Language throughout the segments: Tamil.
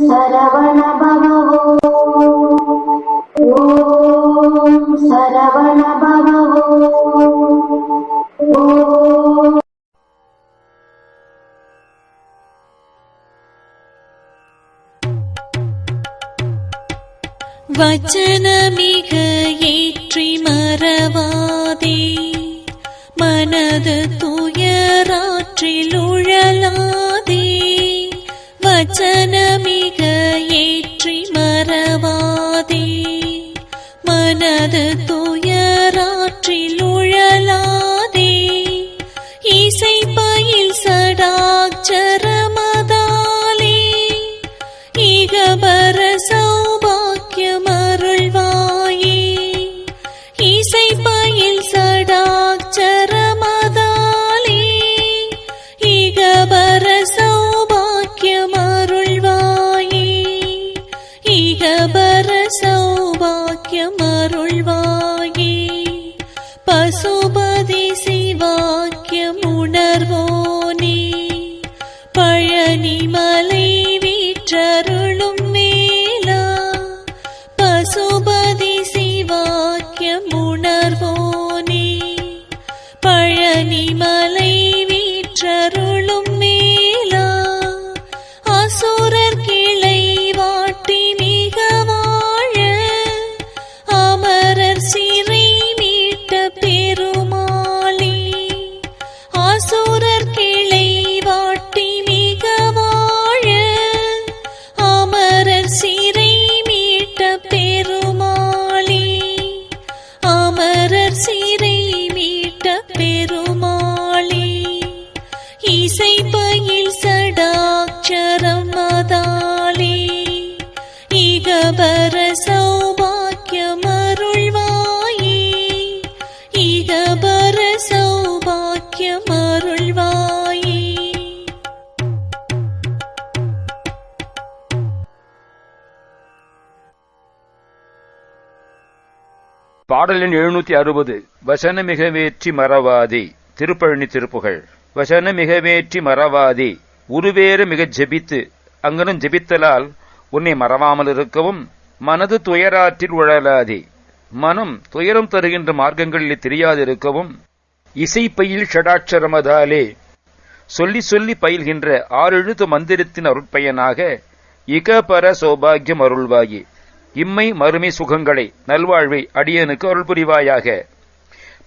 சரவண பவோ ஓம் சரவண பவோ ஓம் வச்சனமிக ஏற்றி மறவாதே மனது துயராற்றில் வச்சனமிக ஏற்றி மறவாதே. மனது துயராற்றிலும் சௌபாக்கியமருள்வாயே பசுபதி சிவாக்கியம் உணர்வோனே. பழனிமலை அமரர் பாடலின் எழுநூத்தி அறுபது வசன மிகவேற்றி மறவாதி திருப்பழனி திருப்புகழ் வசன மிகவேற்றி மறவாதி உருவேற மிக ஜெபித்து அங்கனும் ஜெபித்தலால் உன்னை மறவாமல் இருக்கவும் மனது துயராற்றில் உழலாதே. மனம் துயரம் தருகின்ற மார்க்கங்களில் தெரியாதிருக்கவும் இசைப்பையில் ஷடாட்சரமதாலே சொல்லி சொல்லி பயில்கின்ற ஆறெழுத்து மந்திரத்தின் அருட்பயனாக இகபர சௌபாகியம் அருள்வாயே. இம்மை மறுமை சுகங்களை நல்வாழ்வை அடியனுக்கு அருள் புரிவாயாக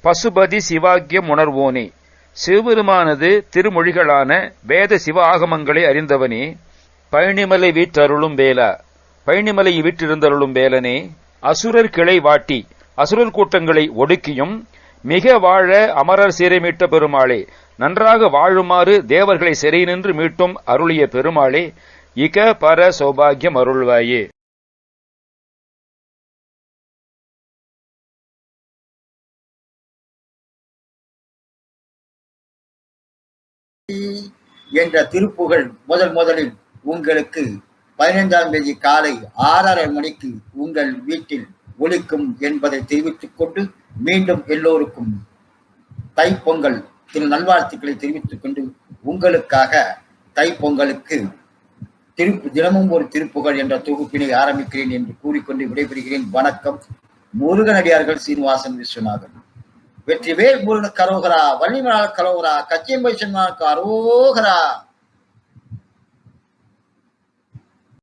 பசுபதி சிவாக்கியம் உணர்வோனே சிவபெருமானது திருமொழிகளான வேத சிவ ஆகமங்களை அறிந்தவனே பழனிமலை வீற்றருளும் வேலா பழனிமலை வீற்றிருந்தருளும் வேலனே அசுரர் கிளை வாட்டி அசுரர் கூட்டங்களை ஒடுக்கியும் மிக வாழ அமரர் சீரை மீட்ட பெருமாளே நன்றாக வாழுமாறு தேவர்களை சிறை நின்று மீட்டும் அருளிய பெருமாளே இக பர சௌபாகியம் அருள்வாயே. என்ற திருப்புகழ் முதல் முதலில் உங்களுக்கு பதினைந்தாம் தேதி காலை ஆறரை மணிக்கு உங்கள் வீட்டில் ஒழிக்கும் என்பதை தெரிவித்துக் கொண்டு மீண்டும் எல்லோருக்கும் தைப்பொங்கல் திரு நல்வாழ்த்துக்களை தெரிவித்துக் கொண்டு உங்களுக்காக தைப்பொங்கலுக்கு திருப்பு தினமும் ஒரு திருப்புகழ் என்ற தொகுப்பினை ஆரம்பிக்கிறேன் என்று கூறிக்கொண்டு விடைபெறுகிறேன். வணக்கம். முருகனடியார்கள் சீனிவாசன் விஸ்வநாதன். வெற்றிவேல் முருகன் கரோகரா வள்ளிமலால் கரோகரா கச்சியம்பை சென்மாருக்கு அரோகரா.